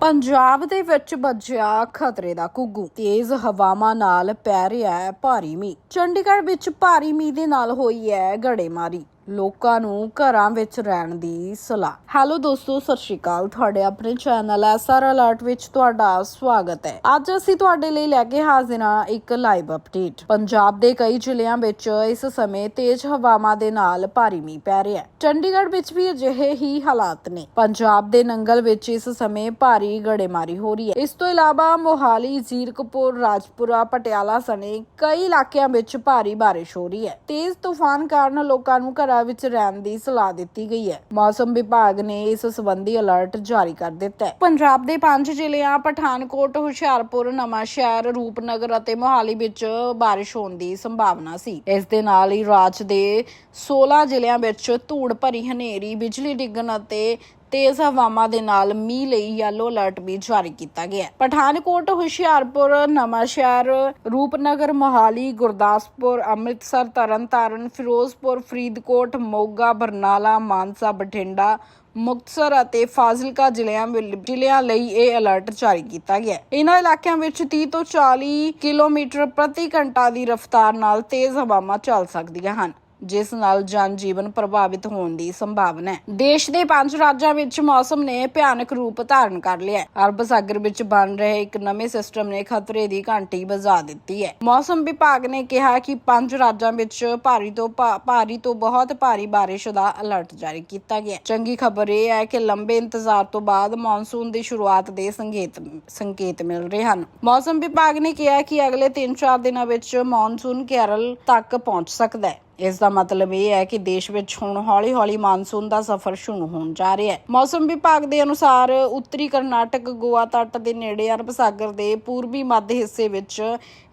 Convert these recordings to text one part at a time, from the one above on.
ਪੰਜਾਬ ਦੇ ਵਿੱਚ ਵੱਜਿਆ ਖਤਰੇ ਦਾ ਘੁੱਗੂ। ਤੇਜ਼ ਹਵਾਵਾਂ ਨਾਲ ਪੈ ਰਿਹਾ ਹੈ ਭਾਰੀ ਮੀਂਹ। ਚੰਡੀਗੜ੍ਹ ਵਿੱਚ ਭਾਰੀ ਮੀਂਹ ਦੇ ਨਾਲ ਹੋਈ ਹੈ ਗੜੇਮਾਰੀ। ਲੋਕਾਂ ਨੂੰ ਘਰਾਂ ਵਿੱਚ ਰਹਿਣ ਦੀ ਸਲਾਹ। ਹੈਲੋ ਦੋਸਤੋ, ਸਤਿ ਸ਼੍ਰੀ ਅਕਾਲ। ਤੁਹਾਡੇ ਆਪਣੇ ਚੈਨਲ ਐਸਆਰ ਅਲਰਟ ਵਿੱਚ ਤੁਹਾਡਾ ਸਵਾਗਤ ਹੈ। ਅੱਜ ਅਸੀਂ ਤੁਹਾਡੇ ਲਈ ਲੈ ਕੇ ਹਾਜ਼ਰ ਹਾਂ ਇੱਕ ਲਾਈਵ ਅਪਡੇਟ ਪੰਜਾਬ ਦੇ ਕਈ ਜ਼ਿਲ੍ਹਿਆਂ ਵਿੱਚ ਇਸ ਸਮੇਂ ਤੇਜ਼ ਹਵਾਵਾਂ ਦੇ ਨਾਲ ਭਾਰੀ ਮੀਂਹ ਪੈ ਰਿਹਾ ਹੈ। ਚੰਡੀਗੜ੍ਹ ਵਿੱਚ ਵੀ ਅਜਿਹੇ ਹੀ ਹਾਲਾਤ ਨੇ। ਪੰਜਾਬ ਦੇ ਨੰਗਲ ਵਿੱਚ ਇਸ ਸਮੇਂ ਭਾਰੀ ਗੜੇਮਾਰੀ ਹੋ ਰਹੀ ਹੈ। ਇਸ ਤੋਂ ਇਲਾਵਾ ਮੋਹਾਲੀ, ਜ਼ੀਰਕਪੁਰ, ਰਾਜਪੁਰਾ, ਪਟਿਆਲਾ ਸਣੇ ਕਈ ਇਲਾਕਿਆਂ ਵਿੱਚ ਭਾਰੀ ਬਾਰਿਸ਼ ਹੋ ਰਹੀ ਹੈ। ਤੇਜ਼ ਤੂਫਾਨ ਕਾਰਨ ਲੋਕਾਂ ਨੂੰ ਘਰਾਂ ਵਿੱਚ ਰਹਿਣ ਦੀ ਸਲਾਹ ਦਿੱਤੀ ਗਈ ਹੈ। ਮੌਸਮ ਵਿਭਾਗ ਨੇ ਇਸ ਸੰਬੰਧੀ ਅਲਰਟ ਜਾਰੀ ਕਰ ਦਿੱਤਾ ਹੈ। ਪੰਜਾਬ ਦੇ ਪੰਜ ਜ਼ਿਲ੍ਹਿਆਂ ਪਠਾਨਕੋਟ, ਹੁਸ਼ਿਆਰਪੁਰ, ਨਵਾਂਸ਼ਹਿਰ, ਰੂਪਨਗਰ ਅਤੇ ਮੋਹਾਲੀ ਵਿੱਚ ਬਾਰਿਸ਼ ਹੋਣ ਦੀ ਸੰਭਾਵਨਾ ਸੀ। ਇਸ ਦੇ ਨਾਲ ਹੀ ਰਾਜ ਦੇ 16 ਜ਼ਿਲ੍ਹਿਆਂ ਵਿੱਚ ਧੂੜ ਭਰੀ ਹਨੇਰੀ, ਬਿਜਲੀ ਡਿੱਗਣ ਅਤੇ ਤੇਜ਼ ਹਵਾਵਾਂ ਦੇ ਨਾਲ ਮੀਂਹ ਲਈ ਯੈਲੋ ਅਲਰਟ ਵੀ ਜਾਰੀ ਕੀਤਾ ਗਿਆ ਹੈ। ਪਠਾਨਕੋਟ, ਹੁਸ਼ਿਆਰਪੁਰ, ਨਵਾਂਸ਼ਹਿਰ, ਰੂਪਨਗਰ, ਮੋਹਾਲੀ, ਗੁਰਦਾਸਪੁਰ, ਅੰਮ੍ਰਿਤਸਰ, ਤਰਨਤਾਰਨ, ਫਿਰੋਜ਼ਪੁਰ, ਫਰੀਦਕੋਟ, ਮੋਗਾ, ਬਰਨਾਲਾ, ਮਾਨਸਾ, ਬਠਿੰਡਾ, ਮੁਕਤਸਰ ਅਤੇ ਫਾਜ਼ਿਲਕਾ ਜ਼ਿਲ੍ਹਿਆਂ ਜ਼ਿਲ੍ਹਿਆਂ ਲਈ ਇਹ ਅਲਰਟ ਜਾਰੀ ਕੀਤਾ ਗਿਆ ਹੈ। ਇਹਨਾਂ ਇਲਾਕਿਆਂ ਵਿੱਚ 30 ਤੋਂ 40 ਕਿਲੋਮੀਟਰ ਪ੍ਰਤੀ ਘੰਟਾ ਦੀ ਰਫ਼ਤਾਰ ਨਾਲ ਤੇਜ਼ ਹਵਾਵਾਂ ਚੱਲ ਸਕਦੀਆਂ ਹਨ। ਜਿਸ ਨਾਲ ਜਨ ਜੀਵਨ ਪ੍ਰਭਾਵਿਤ ਹੋਣ ਦੀ ਸੰਭਾਵਨਾ ਹੈ। ਦੇਸ਼ ਦੇ ਪੰਜ ਰਾਜਾਂ ਵਿੱਚ ਮੌਸਮ ਨੇ ਭਿਆਨਕ ਰੂਪ ਧਾਰਨ ਕਰ ਲਿਆ ਹੈ। ਅਰਬ ਸਾਗਰ ਵਿੱਚ ਬਣ ਰਹੇ ਇੱਕ ਨਵੇਂ ਸਿਸਟਮ ਨੇ ਖਤਰੇ ਦੀ ਘੰਟੀ ਵਜਾ ਦਿੱਤੀ ਹੈ। ਮੌਸਮ ਵਿਭਾਗ ਨੇ ਕਿਹਾ ਕਿ ਪੰਜ ਰਾਜਾਂ ਵਿੱਚ ਭਾਰੀ ਤੋਂ ਭਾਰੀ ਤੋਂ ਬਹੁਤ ਭਾਰੀ ਬਾਰਿਸ਼ ਦਾ ਅਲਰਟ ਜਾਰੀ ਕੀਤਾ ਗਿਆ ਚੰਗੀ ਖਬਰ ਇਹ ਹੈ ਕਿ ਲੰਬੇ ਇੰਤਜ਼ਾਰ ਤੋਂ ਬਾਅਦ ਮੌਨਸੂਨ ਦੀ ਸ਼ੁਰੂਆਤ ਦੇ ਸੰਕੇਤ ਸੰਕੇਤ ਮਿਲ ਰਹੇ ਹਨ। ਮੌਸਮ ਵਿਭਾਗ ਨੇ ਕਿਹਾ ਕਿ ਅਗਲੇ 3-4 ਦਿਨਾਂ ਵਿੱਚ ਮੌਨਸੂਨ ਕੇਰਲ ਤੱਕ ਪਹੁੰਚ ਸਕਦਾ ਹੈ। ਇਸ ਦਾ ਮਤਲਬ ਇਹ ਹੈ ਕਿ ਦੇਸ਼ ਵਿੱਚ ਹੁਣ ਹੌਲੀ-ਹੌਲੀ ਮਾਨਸੂਨ ਦਾ ਸਫ਼ਰ ਸ਼ੁਰੂ ਹੋਣ ਜਾ ਰਿਹਾ ਹੈ। ਮੌਸਮ ਵਿਭਾਗ ਦੇ ਅਨੁਸਾਰ ਉੱਤਰੀ ਕਰਨਾਟਕ, ਗੋਆ ਤੱਟ ਦੇ ਨੇੜੇ ਅਰਬ ਸਾਗਰ ਦੇ ਪੂਰਬੀ ਮੱਧ ਹਿੱਸੇ ਵਿੱਚ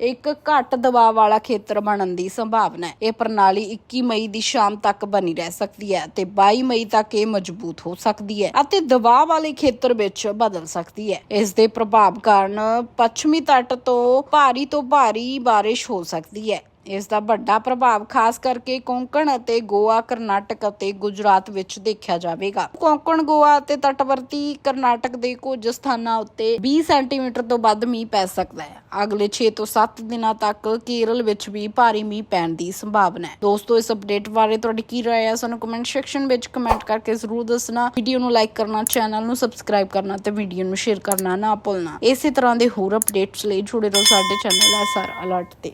ਇੱਕ ਘੱਟ ਦਬਾਅ ਵਾਲਾ ਖੇਤਰ ਬਣਨ ਦੀ ਸੰਭਾਵਨਾ ਹੈ। ਇਹ ਪ੍ਰਣਾਲੀ 21 ਮਈ ਦੀ ਸ਼ਾਮ ਤੱਕ ਬਣੀ ਰਹਿ ਸਕਦੀ ਹੈ ਤੇ 22 ਮਈ ਤੱਕ ਇਹ ਮਜ਼ਬੂਤ ਹੋ ਸਕਦੀ ਹੈ ਅਤੇ ਦਬਾਅ ਵਾਲੇ ਖੇਤਰ ਵਿੱਚ ਬਦਲ ਸਕਦੀ ਹੈ। ਇਸ ਦੇ ਪ੍ਰਭਾਵ ਕਾਰਨ ਪੱਛਮੀ ਤੱਟ ਤੋਂ ਭਾਰੀ ਤੋਂ ਭਾਰੀ ਬਾਰਿਸ਼ ਹੋ ਸਕਦੀ ਹੈ। ਇਸ ਦਾ ਵੱਡਾ ਪ੍ਰਭਾਵ ਖਾਸ ਕਰਕੇ ਕੋਂਕਣ ਅਤੇ ਗੋਆ, ਕਰਨਾਟਕ ਅਤੇ ਗੁਜਰਾਤ ਵਿੱਚ ਦੇਖਿਆ ਜਾਵੇਗਾ। ਕੋਂਕਣ, ਗੋਆ ਅਤੇ ਤਟਵਰਤੀ ਕਰਨਾਟਕ ਦੇ ਕੁਝ ਸਥਾਨਾਂ ਉੱਤੇ 20 ਸੈਂਟੀਮੀਟਰ ਤੋਂ ਵੱਧ ਮੀਂਹ ਪੈ ਸਕਦਾ ਹੈ। ਅਗਲੇ 6 ਤੋਂ 7 ਦਿਨਾਂ ਤੱਕ ਕੇਰਲ ਵਿੱਚ ਵੀ ਭਾਰੀ ਮੀਂਹ ਪੈਣ ਦੀ ਸੰਭਾਵਨਾ ਹੈ। ਦੋਸਤੋ, ਇਸ ਅਪਡੇਟ ਬਾਰੇ ਤੁਹਾਡੀ ਕੀ ਰਾਏ ਹੈ? ਸਾਨੂੰ ਕਮੈਂਟ ਸੈਕਸ਼ਨ ਵਿੱਚ ਕਮੈਂਟ ਕਰਕੇ ਜ਼ਰੂਰ ਦੱਸਣਾ। ਵੀਡੀਓ ਨੂੰ ਲਾਈਕ ਕਰਨਾ ਚੈਨਲ ਨੂੰ ਸਬਸਕ੍ਰਾਈਬ ਕਰਨਾ ਤੇ ਵੀਡੀਓ ਨੂੰ ਸ਼ੇਅਰ ਕਰਨਾ ਨਾ ਭੁੱਲਣਾ। ਇਸੇ ਤਰ੍ਹਾਂ ਦੇ ਹੋਰ ਅਪਡੇਟਸ ਲਈ ਜੁੜੇ ਰਹੋ ਸਾਡੇ ਚੈਨਲ ਐਸਆਰ ਅਲਰਟ ਤੇ।